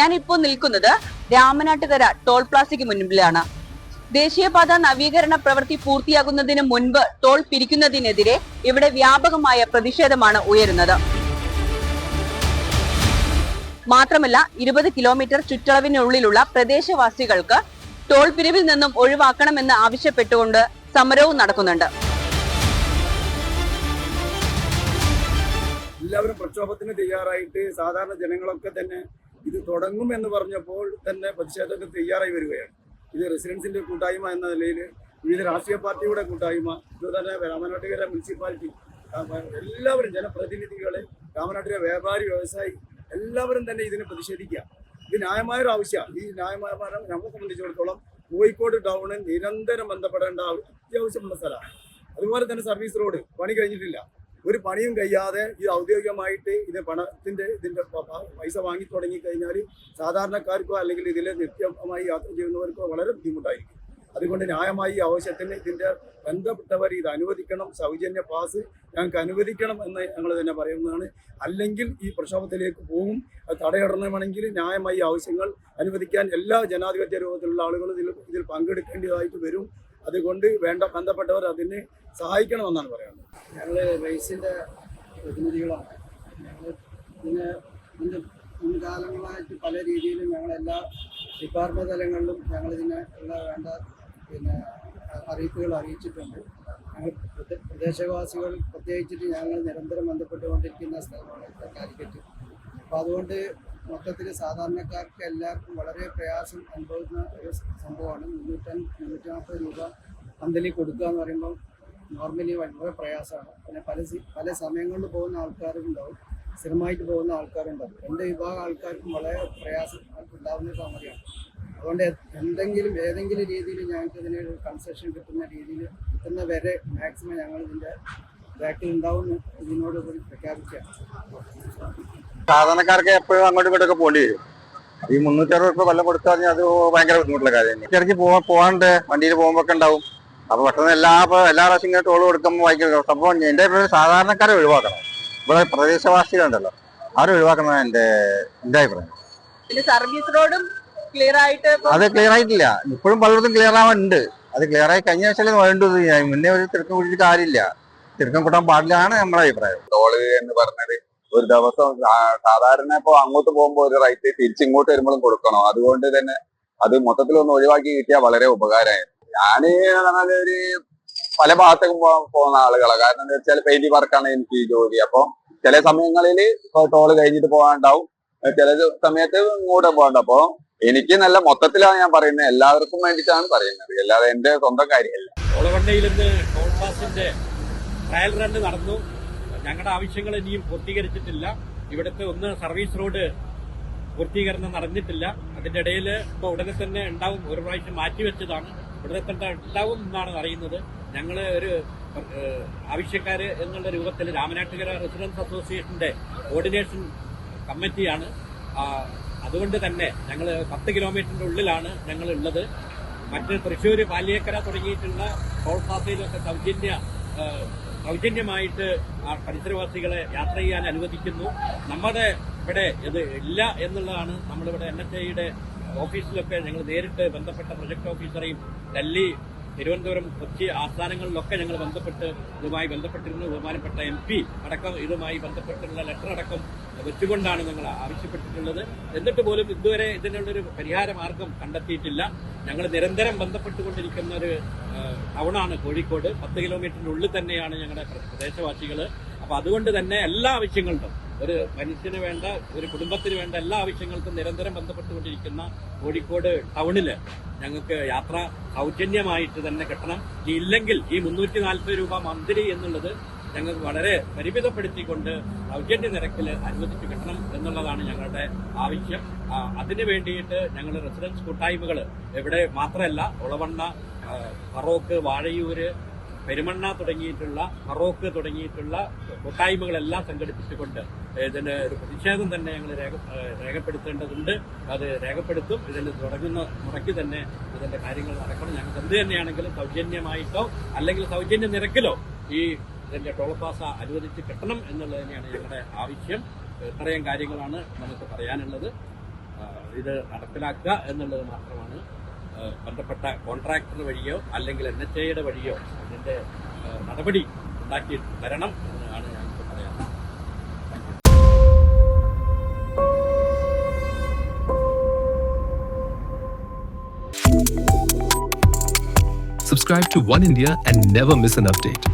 ഞാൻ ഇപ്പോൾ നിൽക്കുന്നത് രാമനാട്ടുകര ടോൾ പ്ലാസയ്ക്ക് മുൻപിലാണ്. ദേശീയപാത നവീകരണ പ്രവൃത്തി പൂർത്തിയാകുന്നതിന് മുൻപ് ടോൾ പിരിക്കുന്നതിനെതിരെ ഇവിടെ വ്യാപകമായ പ്രതിഷേധമാണ് ഉയരുന്നത്. മാത്രമല്ല ഇരുപത് കിലോമീറ്റർ ചുറ്റളവിനുള്ളിലുള്ള പ്രദേശവാസികൾക്ക് ടോൾ പിരിവിൽ നിന്നും ഒഴിവാക്കണമെന്ന് ആവശ്യപ്പെട്ടുകൊണ്ട് സമരവും നടക്കുന്നുണ്ട്. എല്ലാവരും പ്രക്ഷോഭത്തിന് തയ്യാറായിട്ട് സാധാരണ ജനങ്ങളൊക്കെ തന്നെ ഇത് തുടങ്ങും എന്ന് പറഞ്ഞപ്പോൾ തന്നെ പ്രതിഷേധത്തിന് തയ്യാറായി വരികയാണ്. ഇത് റെസിഡൻസിന്റെ കൂട്ടായ്മ എന്ന നിലയിൽ വിവിധ രാഷ്ട്രീയ പാർട്ടിയുടെ കൂട്ടായ്മ ഇതുതന്നെ രാമനാട്ടുകര മുനിസിപ്പാലിറ്റി എല്ലാവരും ജനപ്രതിനിധികളെ രാമനാട്ടുകര വ്യാപാരി വ്യവസായി എല്ലാവരും തന്നെ ഇതിനെ പ്രതിഷേധിക്കുക. ഇത് ന്യായമായൊരു ആവശ്യമാണ്. ഈ ന്യായമായ നമ്മളെ സംബന്ധിച്ചിടത്തോളം കോഴിക്കോട് ടൗണിൽ നിരന്തരം ബന്ധപ്പെടേണ്ട അത്യാവശ്യമുള്ള സ്ഥലമാണ്. അതുപോലെ തന്നെ സർവീസ് റോഡ് പണി കഴിഞ്ഞിട്ടില്ല. ഒരു പണിയും കഴിയാതെ ഇത് ഔദ്യോഗികമായിട്ട് ഇത് പണത്തിന്റെ ഇതിന്റെ പൈസ വാങ്ങി തുടങ്ങി കഴിഞ്ഞാൽ സാധാരണക്കാർക്കോ അല്ലെങ്കിൽ ഇതിൽ നിത്യമായി യാത്ര ചെയ്യുന്നവർക്കോ വളരെ ബുദ്ധിമുട്ടായിരിക്കും. അതുകൊണ്ട് ന്യായമായി ഈ ആവശ്യത്തിന് ഇതിന്റെ ബന്ധപ്പെട്ടവർ ഇത് അനുവദിക്കണം സൗജന്യ പാസ് ഞങ്ങൾക്ക് അനുവദിക്കണം എന്ന് ഞങ്ങൾ തന്നെ പറയുന്നതാണ്. അല്ലെങ്കിൽ ഈ പ്രക്ഷോഭത്തിലേക്ക് പോകും അത് തടയിടണമെങ്കിൽ ന്യായമായി ആവശ്യങ്ങൾ അനുവദിക്കാൻ എല്ലാ ജനാധിപത്യ രൂപത്തിലുള്ള ആളുകളും ഇതിൽ ഇതിൽ പങ്കെടുക്കേണ്ടതായിട്ട് വരും. അതുകൊണ്ട് വേണ്ട ബന്ധപ്പെട്ടവർ അതിന് സഹായിക്കണമെന്നാണ് പറയുന്നത്. ഞങ്ങൾ റേസിന്റെ പ്രതിനിധികളാണ്. ഞങ്ങൾ ഇതിന് മുൻ മുൻകാലങ്ങളായിട്ട് പല രീതിയിലും ഞങ്ങളെല്ലാ ഡിപ്പാർട്ട്മെന്റ് തലങ്ങളിലും ഞങ്ങളിതിന് ഉള്ള വേണ്ട പിന്നെ അറിയിപ്പുകൾ അറിയിച്ചിട്ടുണ്ട്. ഞങ്ങൾ പ്രദേശവാസികൾ പ്രത്യേകിച്ചിട്ട് ഞങ്ങൾ നിരന്തരം ബന്ധപ്പെട്ടുകൊണ്ടിരിക്കുന്ന സ്ഥലമാണ് കാലിക്കറ്റ്. അപ്പോൾ അതുകൊണ്ട് മൊത്തത്തിൽ സാധാരണക്കാർക്ക് എല്ലാവർക്കും വളരെ പ്രയാസം അനുഭവിക്കുന്ന ഒരു സംഭവമാണ്. മുന്നൂറ്റൻ മുന്നൂറ്റി നാൽപ്പത് രൂപ പന്തലിൽ കൊടുക്കുക എന്ന് പറയുമ്പോൾ നോർമലി വളരെ പ്രയാസമാണ്. പിന്നെ പല പല സമയങ്ങളിൽ പോകുന്ന ആൾക്കാരും ഉണ്ടാവും. സ്ഥിരമായിട്ട് പോകുന്ന ആൾക്കാരുണ്ടാവും രണ്ട് വിഭാഗം ആൾക്കാർക്കും വളരെ പ്രയാസം ഉണ്ടാകുന്ന സാമഗ്രിയാണ് അതുകൊണ്ട് എന്തെങ്കിലും ഏതെങ്കിലും രീതിയിൽ ഞങ്ങൾക്ക് ഇതിനൊരു കൺസെഷൻ കിട്ടുന്ന രീതിയിൽ കിട്ടുന്ന വരെ മാക്സിമം ഞങ്ങൾ ഇതിന്റെ ബാക്കിൽ ഉണ്ടാവുമെന്ന് ഇതിനോട് കൂടി പ്രഖ്യാപിക്കുക. സാധാരണക്കാർക്ക് എപ്പോഴും അങ്ങോട്ടും ഇങ്ങോട്ടൊക്കെ പോകേണ്ടി വരും. ഈ മുന്നൂറ്റി അറുപത് രൂപ കൊല്ലം കൊടുത്താൽ അത് ഭയങ്കര ബുദ്ധിമുട്ടുള്ള കാര്യം തന്നെ ഇടയ്ക്ക് പോകാൻ പോകാണ്ട് വണ്ടിയിൽ പോകുമ്പോൾ ഒക്കെ ഉണ്ടാവും. അപ്പൊ പെട്ടെന്ന് എല്ലാ എല്ലാ പ്രാവശ്യം ഇങ്ങനെ ടോൾ കൊടുക്കുമ്പോൾ ഭയങ്കര സംഭവം എന്റെ അഭിപ്രായം സാധാരണക്കാരെ ഒഴിവാക്കണം. ഇവിടെ പ്രദേശവാസികളുണ്ടല്ലോ അവരെ ഒഴിവാക്കണം എന്റെ എന്റെ അഭിപ്രായം. സർവീസ് റോഡും ക്ലിയർ ആയിട്ട് അത് ക്ലിയർ ആയിട്ടില്ല. ഇപ്പോഴും പലയിടത്തും ക്ലിയർ ആവാനുണ്ട്. അത് ക്ലിയർ ആയി കഴിഞ്ഞ ആഴ്ചയിൽ വേണ്ടത് ഞാൻ മുന്നേ ഒരു തിരക്കം കുടിച്ചിട്ട് കാര്യമില്ല. തിരക്കം കൂട്ടാൻ പാടില്ലാണ് നമ്മുടെ അഭിപ്രായം. ടോൾ എന്ന് പറഞ്ഞത് ഒരു ദിവസം സാധാരണ ഇപ്പൊ അങ്ങോട്ട് പോകുമ്പോൾ ഒരു റൈറ്റ് തിരിച്ചിങ്ങോട്ട് വരുമ്പോഴും കൊടുക്കണം? അതുകൊണ്ട് തന്നെ അത് മൊത്തത്തിൽ ഒന്ന് ഒഴിവാക്കി കിട്ടിയാൽ വളരെ ഉപകാരമായിരുന്നു ഞാൻ പറഞ്ഞാൽ ഒരു പല ഭാഗത്തേക്കും പോകുന്ന ആളുകളാണ് കാരണം എന്താ വെച്ചാൽ പെയിന്റ് വർക്കാണ് എനിക്ക് ഈ ജോലി. അപ്പൊ ചില സമയങ്ങളിൽ ഇപ്പൊ ടോൾ കഴിഞ്ഞിട്ട് പോകാണ്ടാവും. ചില സമയത്ത് ഇങ്ങോട്ട് പോകണ്ട. അപ്പൊ എനിക്ക് നല്ല മൊത്തത്തിലാണ് ഞാൻ പറയുന്നത്. എല്ലാവർക്കും വേണ്ടിയിട്ടാണ് പറയുന്നത്. അല്ലാതെ എന്റെ സ്വന്തം കാര്യമല്ല. ട്രയൽ റൺ നടന്നു. ഞങ്ങളുടെ ആവശ്യങ്ങൾ ഇനിയും പൂർത്തീകരിച്ചിട്ടില്ല. ഇവിടുത്തെ ഒന്ന് സർവീസ് റോഡ് പൂർത്തീകരണം നടന്നിട്ടില്ല. അതിന്റെ ഇടയിൽ ഇപ്പൊ ഉടനെ തന്നെ ഉണ്ടാവും. ഒരു പ്രാവശ്യം മാറ്റിവെച്ചതാണ് ഉടനെ തന്നെ ഉണ്ടാവും എന്നാണ് അറിയുന്നത്. ഞങ്ങൾ ഒരു ആവശ്യക്കാർ എന്നുള്ള രൂപത്തിൽ രാമനാട്ടുകര റെസിഡൻസ് അസോസിയേഷന്റെ കോർഡിനേഷൻ കമ്മിറ്റിയാണ്. അതുകൊണ്ട് തന്നെ ഞങ്ങൾ പത്ത് കിലോമീറ്ററിന്റെ ഉള്ളിലാണ് ഞങ്ങൾ ഉള്ളത് മറ്റ് തൃശ്ശൂർ പാലിയേക്കര തുടങ്ങിയിട്ടുള്ള ടോൾ പ്ലാസയിലൊക്കെ സൗജന്യ സൗജന്യമായിട്ട് ആ പരിസരവാസികളെ യാത്ര ചെയ്യാൻ അനുവദിക്കുന്നു. നമ്മുടെ ഇവിടെ ഇത് ഇല്ല എന്നുള്ളതാണ് നമ്മളിവിടെ എൻ എച്ച് ഐയുടെ ഓഫീസിലൊക്കെ ഞങ്ങൾ നേരിട്ട് ബന്ധപ്പെട്ട പ്രൊജക്ട് ഓഫീസറെയും ഡൽഹി തിരുവനന്തപുരം കൊച്ചി ആസ്ഥാനങ്ങളിലൊക്കെ ഞങ്ങൾ ബന്ധപ്പെട്ട് ഇതുമായി ബന്ധപ്പെട്ടിരുന്നു. ബഹുമാനപ്പെട്ട എം പി അടക്കം ഇതുമായി ബന്ധപ്പെട്ടുള്ള ലെറ്റർ അടക്കം വെച്ചുകൊണ്ടാണ് ഞങ്ങൾ ആവശ്യപ്പെട്ടിട്ടുള്ളത്. എന്നിട്ട് പോലും ഇതുവരെ ഇതിനുള്ളൊരു പരിഹാര മാർഗം കണ്ടെത്തിയിട്ടില്ല. ഞങ്ങൾ നിരന്തരം ബന്ധപ്പെട്ടുകൊണ്ടിരിക്കുന്ന ഒരു ടൗണാണ് കോഴിക്കോട്. പത്ത് കിലോമീറ്ററിനുള്ളിൽ തന്നെയാണ് ഞങ്ങളുടെ പ്ര- പ്രദേശവാസികൾ അപ്പൊ അതുകൊണ്ട് തന്നെ എല്ലാ ആവശ്യങ്ങൾക്കും ഒരു മനുഷ്യന് വേണ്ട ഒരു കുടുംബത്തിന് വേണ്ട എല്ലാ ആവശ്യങ്ങൾക്കും നിരന്തരം ബന്ധപ്പെട്ടുകൊണ്ടിരിക്കുന്ന കോഴിക്കോട് ടൗണിൽ ഞങ്ങൾക്ക് യാത്ര സൗജന്യമായിട്ട് തന്നെ കിട്ടണം. ഇല്ലെങ്കിൽ ഈ മുന്നൂറ്റി നാൽപ്പത് രൂപ മന്ത്ലി എന്നുള്ളത് ഞങ്ങൾക്ക് വളരെ പരിമിതപ്പെടുത്തിക്കൊണ്ട് സൗജന്യ നിരക്കിൽ അനുവദിച്ചു കിട്ടണം എന്നുള്ളതാണ് ഞങ്ങളുടെ ആവശ്യം. അതിനു വേണ്ടിയിട്ട് ഞങ്ങൾ റെസിഡൻസ് കൂട്ടായ്മകൾ എവിടെ മാത്രമല്ല ഒളവണ്ണ പറോക്ക് വാഴയൂര് പെരുമണ്ണ തുടങ്ങിയിട്ടുള്ള ഫറോക്ക് തുടങ്ങിയിട്ടുള്ള കൂട്ടായ്മകളെല്ലാം സംഘടിപ്പിച്ചുകൊണ്ട് ഇതിന് ഒരു പ്രതിഷേധം തന്നെ ഞങ്ങൾ രേഖ രേഖപ്പെടുത്തേണ്ടതുണ്ട്. അത് രേഖപ്പെടുത്തും. ഇതിന് തുടങ്ങുന്ന മുറയ്ക്ക് തന്നെ ഇതിന്റെ കാര്യങ്ങൾ നടക്കണം. ഞങ്ങൾക്ക് എന്ത് തന്നെയാണെങ്കിലും സൗജന്യമായിട്ടോ അല്ലെങ്കിൽ സൗജന്യ നിരക്കിലോ ഈ ഇതിന്റെ ടോൾ പാസ അനുവദിച്ച് കിട്ടണം എന്നുള്ളത് തന്നെയാണ് ഞങ്ങളുടെ ആവശ്യം. ഇത്രയും കാര്യങ്ങളാണ് നമുക്ക് പറയാനുള്ളത്. ഇത് നടപ്പിലാക്കുക എന്നുള്ളത് മാത്രമാണ് ബന്ധപ്പെട്ട കോൺട്രാക്ടർ വഴിയോ അല്ലെങ്കിൽ എൻ എച്ച് ഐയുടെ വഴിയോ അതിന്റെ നടപടി ഉണ്ടാക്കി തരണം എന്നാണ് ഞാൻ പറയാനുള്ളത് Subscribe to One India and never miss an update.